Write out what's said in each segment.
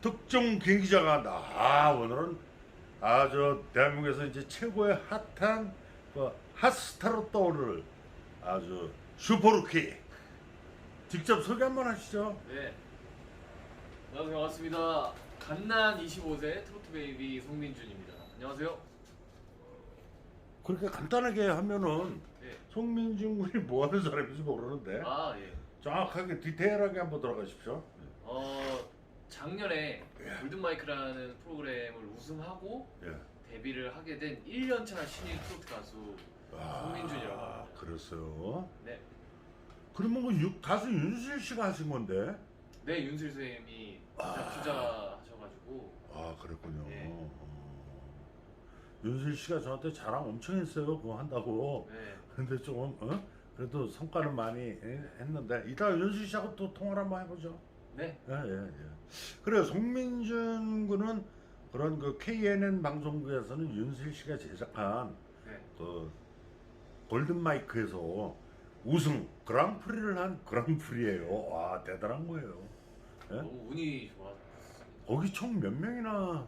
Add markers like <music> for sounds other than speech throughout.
특정 경기자가 나. 아, 오늘은 아주 대한민국에서 이제 최고의 핫한 그 핫스타로 떠오를 아주 슈퍼루키. 직접 소개 한번 하시죠. 네. 안녕하세요. 반갑습니다. 갓난 25세 트로트 베이비 송민준입니다. 안녕하세요. 그렇게 간단하게 하면은 네. 송민준 군이 뭐 하는 사람인지 모르는데 아, 예. 정확하게 디테일하게 한번 들어가십시오. 어, 작년에 골든마이크라는 프로그램을 우승하고 예. 데뷔를 하게 된 1년차 신인 트로트 가수 송민준이라고 아, 합니다. 그랬어요. 네. 그러면 그 유- 가수 윤실 씨가 하신 건데. 네, 윤슬 쌤이 아. 투자하셔가지고 아 그랬군요. 네. 어. 윤실 씨가 저한테 자랑 엄청 했어요. 그거 한다고. 네. 근데 조금 어? 그래도 성과는 많이 해- 했는데 이따 윤실 씨하고 또 통화를 한번 해보죠. 네. 예, 예, 예. 그래요. 송민준 군은 그런 그 KNN 방송국에서는 윤실 씨가 제작한 네. 그 골든 마이크에서 우승 그랑프리를 한 그랑프리예요. 와 대단한 거예요. 예? 너무 운이 좋았습니다. 거기 총 몇 명이나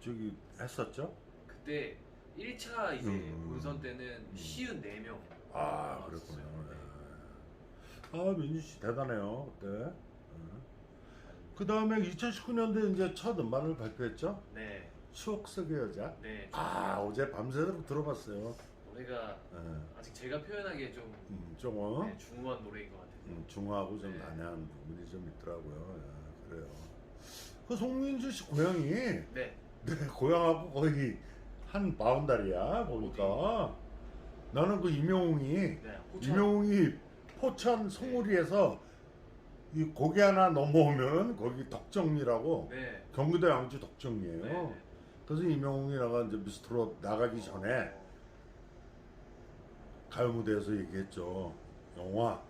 저기 했었죠? 그때 1차 이제 음. 본선 때는 시은 4명. 아 그랬군요. 예. 아 민주 씨 대단해요 그때. 그 다음에 2019년도에 이제 첫 음반을 발표했죠. 네. 추억 속의 여자. 네. 아 어제 밤새도록 들어봤어요. 노래가 예. 아직 제가 표현하기에 좀 음, 좀 어? 네, 중후한 노래인 것 같아요. 음, 중하고 좀 네. 난해한 부분이 좀 있더라고요. 예, 그래요. 그 송민주 씨 고향이 네. 내 고향하고 거의 한 바운다리야 보니까 나는 그 임영웅이 네. 호천. 임영웅이 포천 송우리에서 이 고개 하나 넘어오면 거기 덕정리라고 네. 경기도 양주 덕정리예요. 네. 네. 그래서 임영웅이라가 이제 미스트롯 나가기 전에 가요 무대에서 얘기했죠. 영화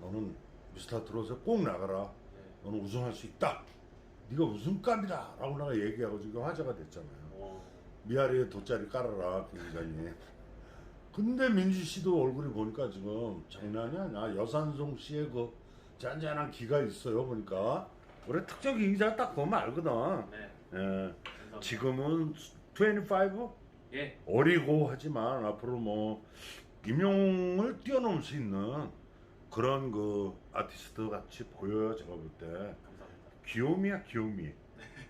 너는 미스터 트롯에 꼭 나가라. 네. 너는 우승할 수 있다. 네가 우승감이다. 라고 내가 얘기하고 지금 화제가 됐잖아요. 오. 미아리에 돗자리 깔아라 굉장히 근데 민주 씨도 얼굴이 보니까 지금 장난이 아니야 여산송 씨의 그 짠짠한 기가 있어요 보니까 우리 특정 기자가 딱 보면 알거든 네. 예. 감사합니다. 지금은 25 예. 어리고 하지만 앞으로 뭐 임용을 뛰어넘을 수 있는 그런 그 아티스트 같이 보여요 제가 볼 때 감사합니다. 귀요미야 귀요미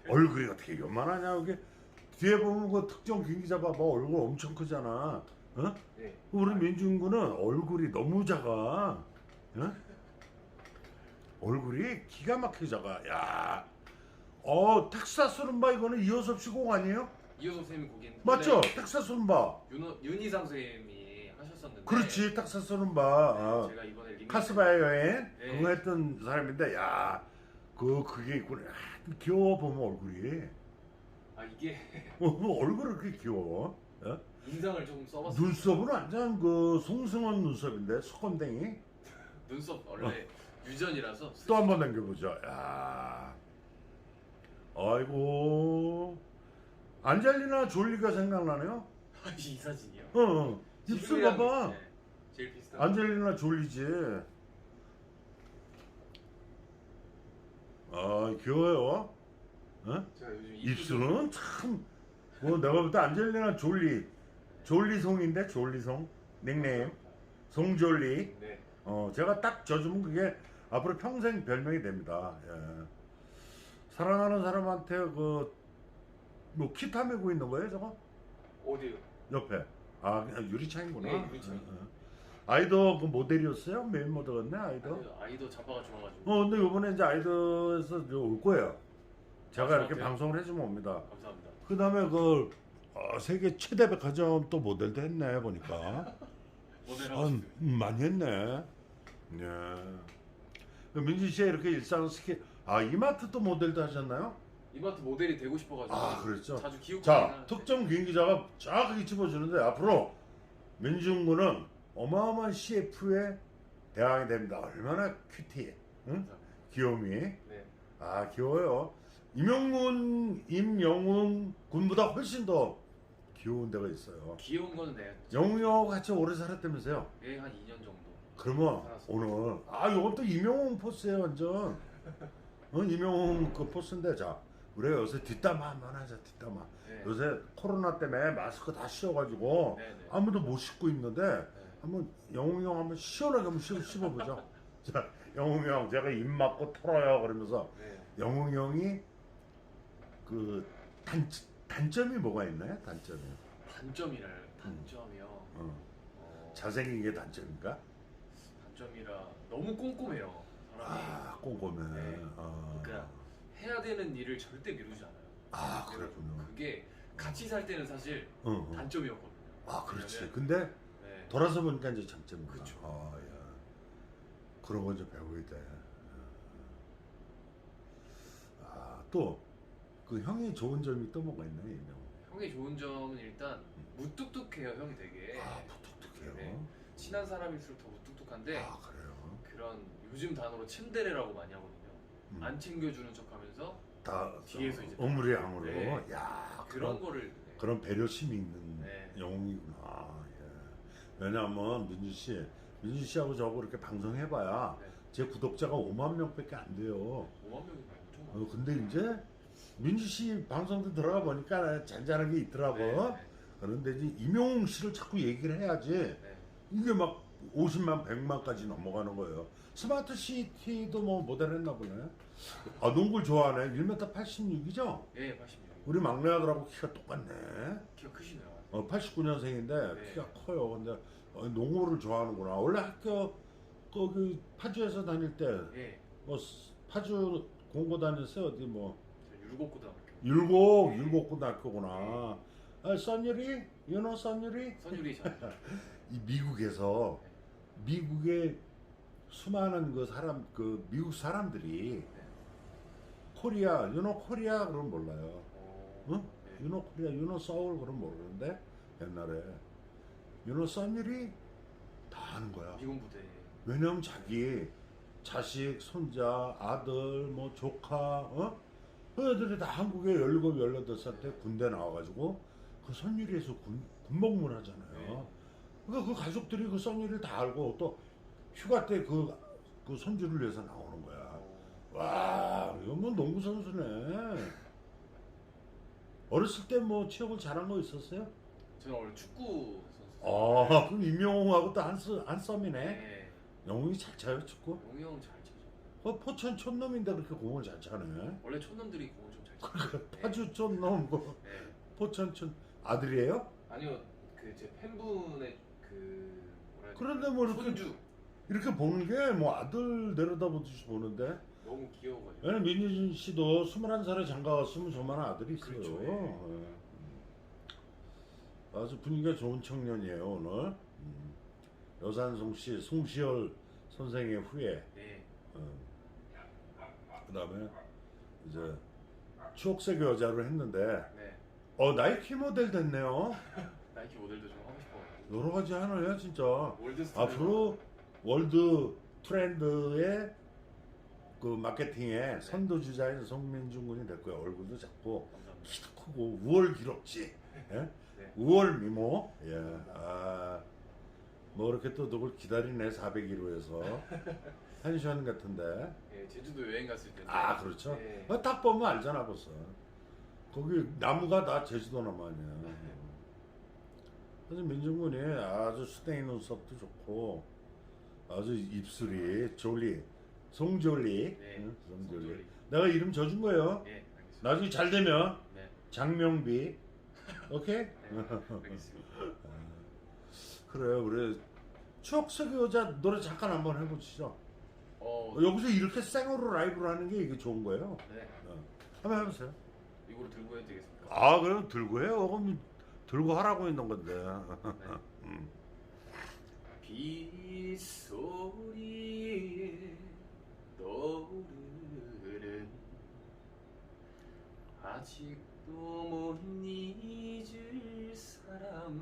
얼굴이 어떻게 요만하냐 이게 뒤에 보면 그 특정 경기자 봐봐 얼굴 엄청 크잖아 어? 네. 우리 민준 군은 얼굴이 너무 작아 어? 얼굴이 기가 막히게 작아 야 어, 텍사스 룸바 이거는 이호섭 씨곡 아니에요? 이호섭 쌤이 곡인데 맞죠? 텍사스 룸바 윤, 윤희상 쌤이 하셨었는데 그렇지 텍사스 룸바 네, 어. 제가 이번에 카스바의 여행 네. 그거 했던 사람인데 야 그 그게 있구나 아, 귀여워 보면 얼굴이 아 이게 어, <laughs> 뭐 얼굴이 그렇게 귀여워 어? 인상을 좀 써봤어요. 눈썹은 완전 그 송승헌 눈썹인데 수건댕이 <laughs> 눈썹 원래 유전이라서 어. 또한번 당겨보자 야 아이고 안젤리나 졸리가 생각나네요 <laughs> 이 사진이요. 어, 어. 입술 지금이랑, 봐봐 네, 제일 비슷한. 안젤리나 졸리지 아 귀여워요 어? 제가 요즘 입술은 참, 뭐 내가 볼 때 안젤리나 졸리, 졸리송인데 졸리송 닉네임 송졸리. 네. 어 제가 딱 져주면 그게 앞으로 평생 별명이 됩니다. 예. 사랑하는 사람한테 그뭐 키타 메고 있는 거예요, 저거 어디요? 옆에. 아 그냥 유리창이구나. 네, 유리창. 예, 예. 아이도 그 모델이었어요? 메인 모델였네 아이도. 아이도, 아이도 잡아가 좋아가지고. 어 근데 이번에 이제 아이도에서 올 거예요. 제가 아, 이렇게? 방송을 해주면 옵니다. 감사합니다. 그 다음에 그 어, 세계 최대 백화점 또 모델도 했네 보니까 <laughs> 모델 아, 하고 싶어요. 음, 많이 했네. 네. 그 민지 씨의 이렇게 일상 스킬 아 이마트 또 모델도 하셨나요? 이마트 모델이 되고 싶어가지고. 아, 그랬죠? 자주 기웃. 자 특정 비행 기자가 정확하게 짚어주는데 앞으로 민중군은 어마어마한 CF의 대항이 됩니다. 얼마나 큐티해, 응? 귀요미. 네. 아 귀여워요. 임영문, 임영웅 군보다 훨씬 더 귀여운 데가 있어요. 귀여운 거는 내. 영웅하고 같이 오래 살았다면서요? 예, 한 2년 정도. 그러면 살았습니다. 오늘 아 이건 또 임영웅 포스예요 완전. 어, 임영웅 그 포스인데 자 우리 요새 뒷담화 한번 하자 뒷담화. 네. 요새 코로나 때문에 마스크 다 씌워가지고 네, 네. 아무도 못 씻고 있는데 네. 한번 영웅이 형 한번 시원하게 한번 씹, 씹어보자. <laughs> 자, 영웅이 형 제가 입 막고 털어요 그러면서 네. 영웅이 형이 그 단, 단점이 뭐가 있나요? 단점이. 단점이랄 단점이요. 어. 어, 잘생긴 게 단점인가? 단점이라 너무 꼼꼼해요. 아 꼼꼼해. 네. 아. 그러니까 해야 되는 일을 절대 미루지 않아요. 아 그렇군요. 그게 같이 살 때는 사실 어, 어. 단점이었거든요. 아 그렇지. 근데 네. 돌아서 보니까 이제 장점이구나. 그쵸. 아, 야. 그런 건 좀 배워야 돼. 아, 또, 그 형이 좋은 점이 또 뭐가 있나요, 이명? 형의 좋은 점은 일단 무뚝뚝해요. 형이 되게 아, 부탁해요. 네. 친한 사람일수록 더 무뚝뚝한데 아, 그래요? 그런 요즘 단어로 츤데레라고 많이 하거든요. 음. 안 챙겨주는 척하면서 다, 뒤에서 이제 어무리양으로. 네. 야, 그런 그런, 거를 네. 그런 배려심이 있는 네. 영웅이구나. 예. 왜냐면, 민주 씨, 민주 씨하고 저하고 이렇게 방송해봐야 네. 제 구독자가 5만 명밖에 안 돼요. 5만 명이 엄청 많아요. 어, 근데 이제 민주 씨 방송도 들어가 보니까 잔잔한 게 있더라고. 네, 그런데 이제 임용웅 씨를 자꾸 얘기를 해야지 네. 네. 이게 막 50만, 100만까지 넘어가는 거예요. 스마트 시티도 뭐 모델했나 보네. 아, 농구를 좋아하네. 1m 86이죠? 예, 86. 우리 막내 아들하고 키가 똑같네. 키가 크시네요. 어, 89년생인데 네. 키가 커요. 근데 어, 농구를 좋아하는구나. 원래 학교 거기 파주에서 다닐 때 예, 뭐 파주 공고 다녔어요. 어디 뭐 저 율곡고등학교. 율곡 율곡 고등학교구나. 아, 선율이 윤호 선율이 선율이 잘. <laughs> 이 미국에서 미국의 수많은 그 사람 그 미국 사람들이 네. 코리아 윤호 코리아 그럼 몰라요. 어, 응? 네. 윤호 코리아 윤호 서울 그럼 모르는데 옛날에 윤호 선율이 다 아는 거야. 미군 부대. 왜냐면 자기 자식, 손자, 아들, 뭐 조카, 어? 그 애들이 다 한국에 17, 18살 때 군대 나와가지고 그 선율이에서 군, 군복무를 하잖아요. 네. 그러니까 그 가족들이 그 선율이를 다 알고 또 휴가 때그 그 손주를 위해서 나오는 거야. 어, 와, 이건 뭐 농구 선수네. 어렸을 때 뭐 취업을 잘한 거 있었어요? 저는 원래 축구 선수. 아, 그럼 임영웅하고 또 한스, 한썸이네. 네. 영웅이 잘 차요, 축구? 용이 형잘 치죠. 그 포천 촌놈인데 그렇게 공을 잘 차네. 원래 촌놈들이 공을 좀 잘 치죠. 네. 파주 촌놈, 뭐 네. 포천 촌 아들이에요? 아니요, 그 제 팬분의 그 뭐라 해야? 그런데 뭐 이렇게 손주 이렇게 보는 게 뭐 아들 내려다보듯이 보는데. 너무 귀여워가지고. 왜냐면 민유진 씨도 21살에 장가 갔으면 저만한 아들이 있어요. 그렇죠, 예. 예. 아주 분위기가 좋은 청년이에요 오늘. 음. 여산송 씨, 송시열 선생의 후예. 네. 그 다음에 이제 추억색 여자로 했는데 네. 어 나이키 모델 됐네요. <laughs> 나이키 모델도 좀. 여러 가지 하네요 진짜. 월드스타. 앞으로 월드 트렌드의 그 마케팅의 선도주자인 송민준 군이 될 거예요. 얼굴도 작고. 키도 크고 우월 기럭지, 예? 네. 우월 미모, 예, 아, 뭐 이렇게 또 누굴 기다리네 401호에서 <laughs> 펜션 같은데, 예, 제주도 여행 갔을 때. 아 그렇죠. 네. 어, 딱 보면 알잖아 벌써. 거기 나무가 다 제주도 나무 아니야. 그래서 민중군이 아주 수댕이 눈썹도 좋고 아주 입술이 졸리 송졸리 네. 응, 송졸리 송졸리. 내가 이름 져준 거예요 예, 알겠습니다. 나중에 잘 되면 네. 장명비 오케이 네. 알겠습니다. 그래요 그래 추억 속의 여자 노래 잠깐 한번 해보시죠 어, 여기서 이렇게 생으로 라이브를 하는 게 이게 좋은 거예요 네. 어. 한번 해보세요 이거로 들고 해도 되겠습니까? 아 그럼 들고 해요 그럼 들고 하라고 있는 건데. <laughs> 음. 빗소리에 떠오르는 아직도 못 잊을 사람.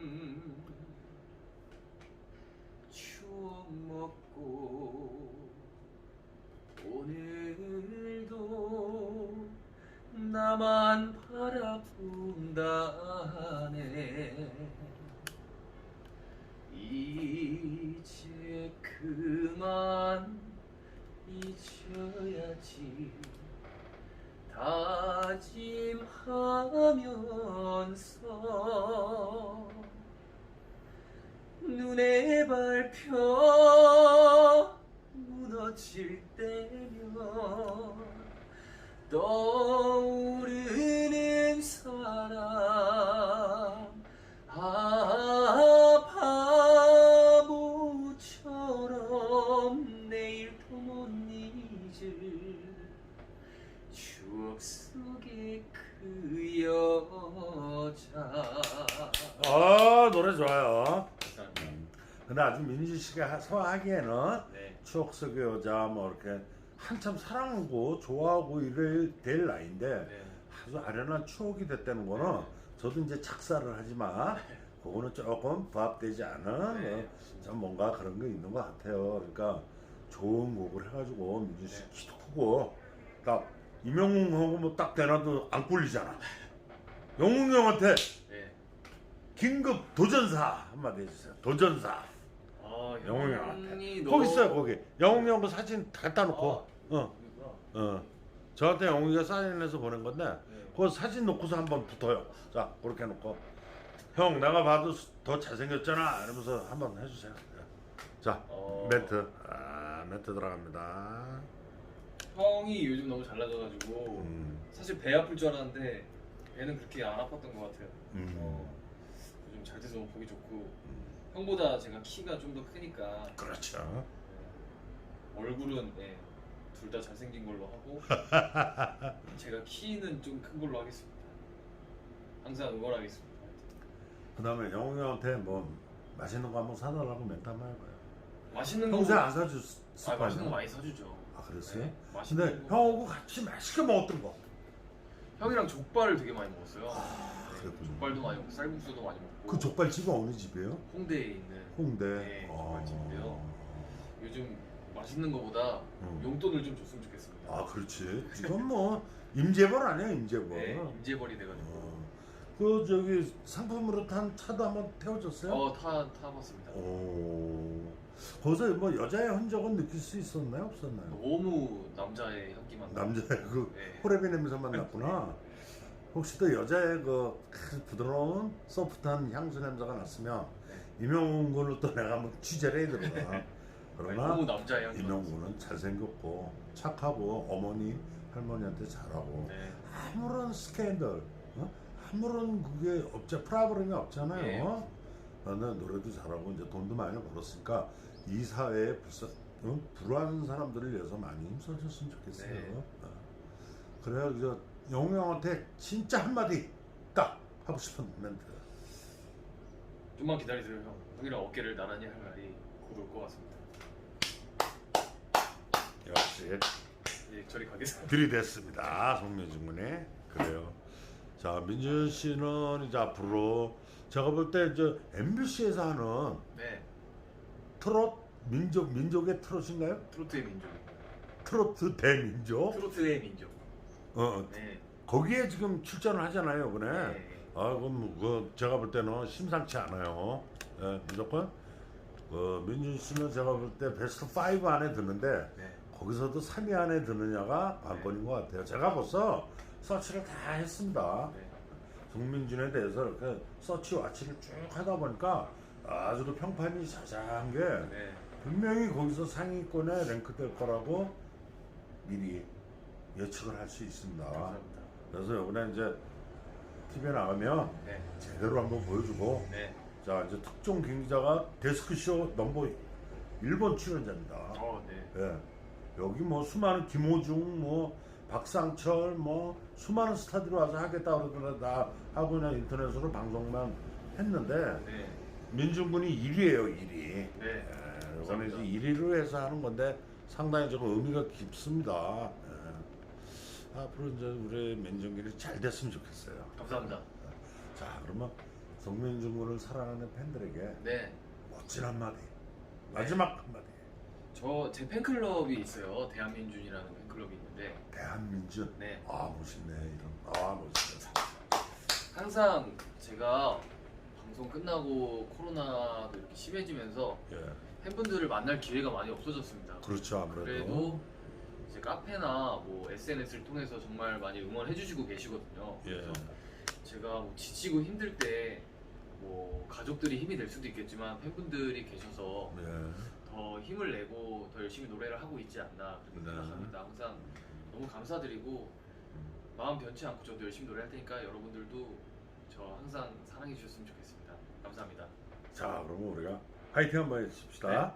추억 먹고 오늘도 나만 바라본다네 이제 그만 잊어야지. 다 다짐하면서 눈에 밟혀 무너질 때면 떠 씨가 소화하기에는 네. 추억 속의 여자 뭐 이렇게 한참 사랑하고 좋아하고 이럴 될 나이인데 네. 아주 아련한 추억이 됐다는 거는 저도 이제 착사를 하지만 그거는 조금 부합되지 않은 네. 어, 좀 뭔가 그런 게 있는 것 같아요. 그러니까 좋은 곡을 해가지고 민주 씨 네. 키도 크고 딱 이명웅하고 뭐 딱 대놔도 안 꿀리잖아. 영웅 형한테 네. 긴급 도전사 한마디 해주세요. 도전사. 아, 영웅이 형한테. 너무- 거기 있어요 거기. 영웅 형그 사진 갖다 놓고. 어. 어, 여기구나. 어. 저한테 영웅이가 사인해서 보낸 건데 네. 그 사진 놓고서 한번 붙어요. 자 그렇게 놓고 형 내가 봐도 더 잘생겼잖아 이러면서 한번 해주세요. 자 어. 멘트 아 멘트 들어갑니다. 형이 요즘 너무 잘나져가지고 음, 사실 배 아플 줄 알았는데 배는 그렇게 안 아팠던 것 같아요. 음, 어, 요즘 잘 돼서 보기 좋고 음. 형보다 제가 키가 좀 더 크니까 그렇죠. 어, 얼굴은 네, 둘다 잘생긴 걸로 하고 <laughs> 제가 키는 좀 큰 걸로 하겠습니다. 항상 응원하겠습니다. 그다음에 영웅 형한테 뭐 맛있는 거 한번 사달라고 멘트 한번 해봐요. 맛있는 거 평소에 안 사줬을 아, 거 맛있는 거? 많이 사주죠. 아 그랬어요? 네, 맛있는 근데 거. 형하고 같이 맛있게 먹었던 거. 형이랑 족발을 되게 많이 먹었어요. 네, 아, 그랬군요. 족발도 많이 먹고 쌀국수도 많이 먹고 그 족발집은 어느 집이에요? 홍대에 있는 홍대. 네, 아. 족발집인데요. 요즘 맛있는 거보다 음. 용돈을 좀 줬으면 좋겠습니다. 아 그렇지. 이건 뭐 임재벌 아니야 임재벌. 네, 임재벌이 돼가지고 어. 그 저기 상품으로 탄 차도 한번 태워줬어요? 어타 타봤습니다. 오. 거기서 뭐 여자의 흔적은 느낄 수 있었나요? 없었나요? 너무 남자의 향기만 나고. 남자의 그 네. 호레비 냄새만 났구나. 혹시 또 여자의 그 부드러운 소프트한 향수 냄새가 났으면 네. 이명훈 군을 또 내가 한번 취재를 해야 되구나. 아니, 그러나 너무 향기. 이명훈은 잘생겼고 착하고 어머니 할머니한테 잘하고 네. 아무런 스캔들, 어? 아무런 그게 없자 프라브럼이 없잖아요. 네. 나는 노래도 잘하고 이제 돈도 많이 벌었으니까 이 사회에 불사, 어? 불우한 사람들을 위해서 많이 힘써줬으면 좋겠어요. 네. 어. 그래야 저 영웅 형한테 진짜 한마디 딱 하고 싶은 멘트. 좀만 기다리세요 형. 형이랑 어깨를 나란히 할 날이 곧 올 것 같습니다. 역시 예, 저리 가겠습니다. 들이댔습니다. 송민준 군이 그래요. 자 민준 씨는 이제 앞으로 제가 볼때저 MBC에서 하는 네, 트롯 민족 민족의 트롯인가요? 트로트의 민족. 트로트 대민족. 트로트의 민족. 어, 어, 네. 거기에 지금 출전을 하잖아요, 그네. 네. 아, 그럼 그 제가 볼 때는 심상치 않아요. 예, 무조건 그 민준 씨는 제가 볼 때 베스트 5 안에 드는데 네. 거기서도 3위 안에 드느냐가 관건인 것 같아요. 제가 벌써 서치를 다 했습니다. 네. 송민준에 대해서 이렇게 서치 와치를 쭉 하다 보니까 아주 그 평판이 자자한 게 네. 분명히 거기서 상위권에 랭크될 거라고 미리 예측을 할 수 있습니다. 감사합니다. 그래서 이번에 이제 TV에 나가면 네. 제대로 한번 보여주고 네. 자 이제 특종 경기자가 데스크쇼 넘버 1번 출연자입니다. 어, 네. 예. 여기 뭐 수많은 김호중 뭐 박상철 뭐 수많은 스타들이 와서 하겠다 그러더라 나 하고 그냥 인터넷으로 방송만 했는데 네. 민중군이 1위예요 1위. 네. 예, 이번에 이제 1위로 해서 하는 건데 상당히 좀 의미가 깊습니다. 예. 앞으로 이제 우리 민중군이 잘 됐으면 좋겠어요. 감사합니다. 자 그러면 성민중군을 사랑하는 팬들에게 네. 멋진 한마디 마지막 한마디 저 제 팬클럽이 있어요. 대한민준이라는 팬클럽이 있는데 대한민중 네. 아 멋있네 이름 아 멋있다 항상 제가 방송 끝나고 코로나도 이렇게 심해지면서 예 팬분들을 만날 기회가 많이 없어졌습니다. 그렇죠 아무래도 그래도 제 카페나 뭐 SNS를 통해서 정말 많이 응원해 주시고 계시거든요. 예. 그래서 제가 뭐 지치고 힘들 때 뭐 가족들이 힘이 될 수도 있겠지만 팬분들이 계셔서 네. 더 힘을 내고 더 열심히 노래를 하고 있지 않나 그렇게 네. 생각합니다. 항상 너무 감사드리고 마음 변치 않고 저도 열심히 노래할 테니까 여러분들도 저 항상 사랑해 주셨으면 좋겠습니다. 감사합니다. 자, 그러면 우리가 화이팅 한번 해줍시다.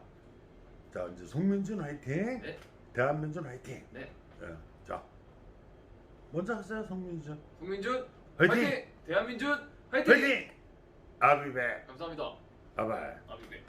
자, 이제 송민준 화이팅. 네. 대한민준 화이팅. 네. 예. 자, 먼저 하세요, 송민준. 송민준 화이팅! 대한민준 화이팅! 화이팅! Back. 감사합니다. Bye. 아비베.